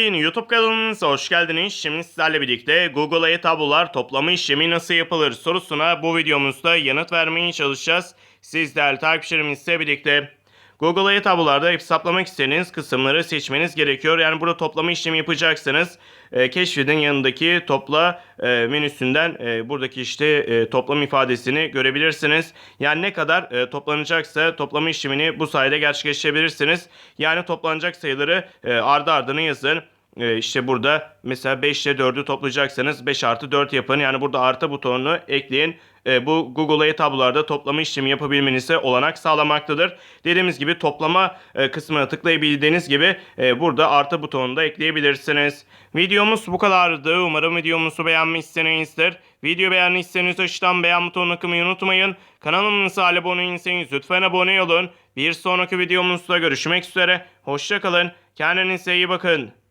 YouTube kanalımıza hoş geldiniz. Şimdi sizlerle birlikte Google'a tablolar toplama işlemi nasıl yapılır sorusuna bu videomuzda yanıt vermeye çalışacağız. Siz değerli takipçilerimizle birlikte Google'a tablolarda hesaplamak istediğiniz kısımları seçmeniz gerekiyor. Yani burada toplama işlemi yapacaksınız. E, keşfedin yanındaki topla e, menüsünden e, buradaki işte e, toplam ifadesini görebilirsiniz. Yani ne kadar e, toplanacaksa toplama işlemini bu sayede gerçekleştirebilirsiniz. Yani toplanacak sayıları e, ardı ardına yazın. E, işte burada mesela 5 ile 4'ü toplayacaksanız 5 artı 4 yapın. Yani burada artı butonunu ekleyin. E, bu Google tablolarda toplama işlemi yapabilmenize olanak sağlamaktadır. Dediğimiz gibi toplama e, kısmına tıklayabildiğiniz gibi e, burada artı butonunu da ekleyebilirsiniz. Videomuz bu kadardı. Umarım videomuzu beğenmişsinizdir. Video beğendiyseniz aşağıdan beğen butonuna tıklamayı unutmayın. Kanalımıza abone değilseniz lütfen abone olun. Bir sonraki videomuzda görüşmek üzere. Hoşçakalın. Kendinize iyi bakın.